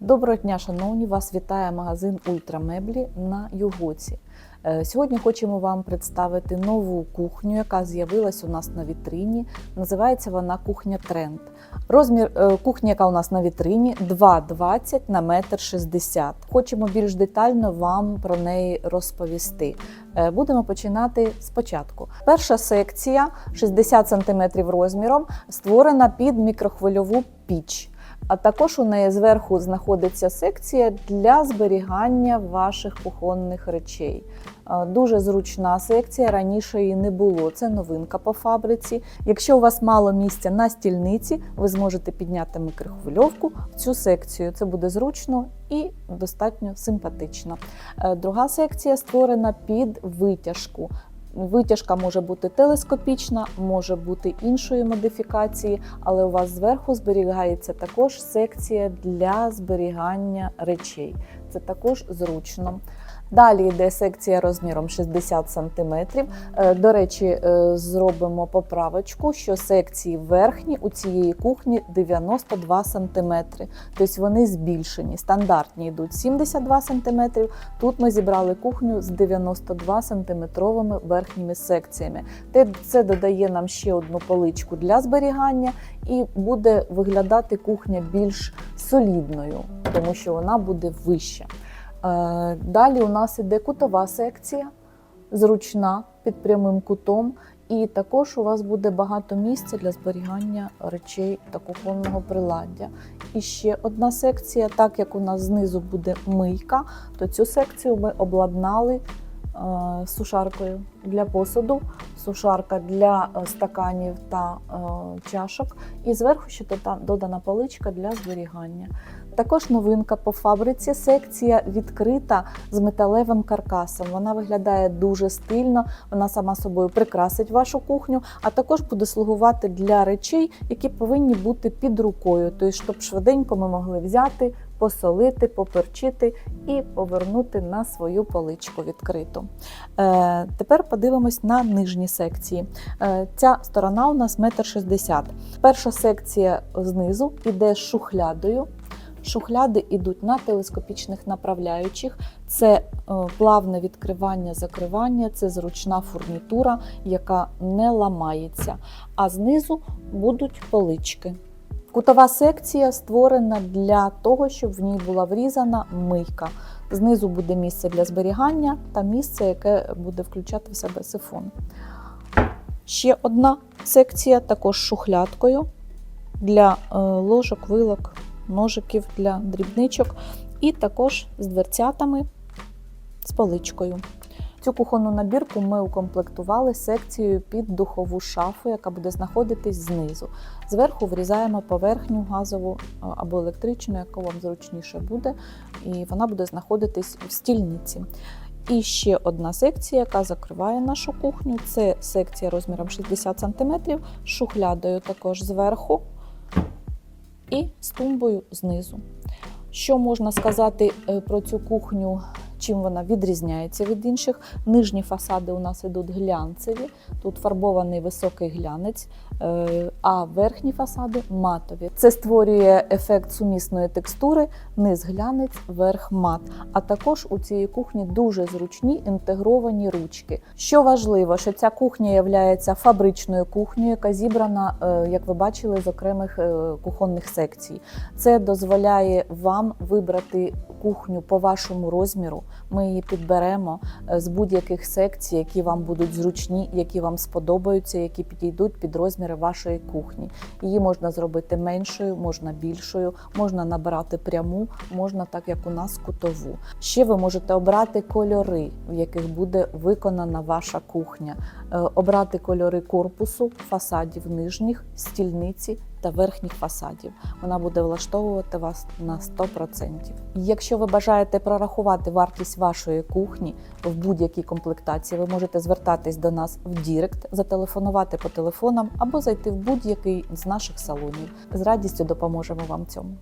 Доброго дня, шановні! Вас вітає магазин Ультрамеблі на Югоці. Е, Сьогодні хочемо вам представити нову кухню, яка з'явилась у нас на вітрині. Називається вона кухня Тренд. Розмір е, кухні, яка у нас на вітрині, 2,20 на 1,60 м. Хочемо більш детально вам про неї розповісти. Е, Будемо починати спочатку. Перша секція 60 см розміром, створена під мікрохвильову піч. А також у неї зверху знаходиться секція для зберігання ваших кухонних речей. Е, Дуже зручна секція, раніше її не було. Це новинка по фабриці. Якщо у вас мало місця на стільниці, ви зможете підняти мікрохвильовку в цю секцію. Це буде зручно і достатньо симпатично. Е, Друга секція створена під витяжку. Витяжка може бути телескопічна, може бути іншої модифікації, але у вас зверху зберігається також секція для зберігання речей. Це також зручно. Далі йде секція розміром 60 см. Е, До речі, е, зробимо поправочку, що секції верхні у цієї кухні 92 см. Тобто вони збільшені. Стандартні йдуть 72 см. Тут ми зібрали кухню з 92 сантиметровими верхніми секціями. Це додає нам ще одну поличку для зберігання, і буде виглядати кухня більш солідною, тому що вона буде вища. Е, Далі у нас іде кутова секція, зручна під прямим кутом. І також у вас буде багато місця для зберігання речей та кухонного приладдя. І ще одна секція, так як у нас знизу буде мийка, то цю секцію ми обладнали сушаркою для посуду, сушарка для е, стаканів та е, чашок, і зверху ще дода- додана поличка для зберігання. Також новинка по фабриці секція відкрита з металевим каркасом. Вона виглядає дуже стильно, вона сама собою прикрасить вашу кухню, а також буде слугувати для речей, які повинні бути під рукою, тобто, щоб швиденько ми могли взяти, посолити, поперчити і повернути на свою поличку відкриту. Е, тепер подивимось на нижні секції. Е, ця сторона у нас 1,60 м. Перша секція знизу іде з шухлядою. Шухляди йдуть на телескопічних направляючих. Це е, плавне відкривання, закривання, це зручна фурнітура, яка не ламається. А знизу будуть полички. Кутова секція створена для того, щоб в ній була врізана мийка. Знизу буде місце для зберігання та місце, яке буде включати в себе сифон. Ще одна секція, також шухлядкою для е, ложок, вилок, ножиків для дрібничок, і також з дверцятами з поличкою. Цю кухонну набірку ми укомплектували секцією під духову шафу, яка буде знаходитись знизу. Зверху врізаємо поверхню газову або електричну, яку вам зручніше буде, і вона буде знаходитись в стільниці. І ще одна секція, яка закриває нашу кухню. Це секція розміром 60 см, з шухлядою також зверху і з тумбою знизу. Що можна сказати е, про цю кухню? Чим вона відрізняється від інших? Нижні фасади у нас йдуть глянцеві, тут фарбований високий глянець, е, а верхні фасади матові. Це створює ефект сумісної текстури, низ глянець, верх мат. А також у цій кухні дуже зручні інтегровані ручки. Що важливо, що ця кухня є фабричною кухнею, яка зібрана, е, як ви бачили, з окремих е, кухонних секцій. Це дозволяє вам вибрати кухню по вашому розміру. Ми її підберемо е, з будь-яких секцій, які вам будуть зручні, які вам сподобаються, які підійдуть під розміри вашої кухні. Її можна зробити меншою, можна більшою, можна набирати пряму, можна так як у нас кутову. Ще ви можете обрати кольори, в яких буде виконана ваша кухня, Е, обрати кольори корпусу, фасадів нижніх, стільниці та верхніх фасадів. Вона буде влаштовувати вас на 100%. Якщо ви бажаєте прорахувати вартість вашої кухні в будь-якій комплектації, ви можете звертатись до нас в Дірект, зателефонувати по телефонам або зайти в будь-який з наших салонів. З радістю допоможемо вам цьому.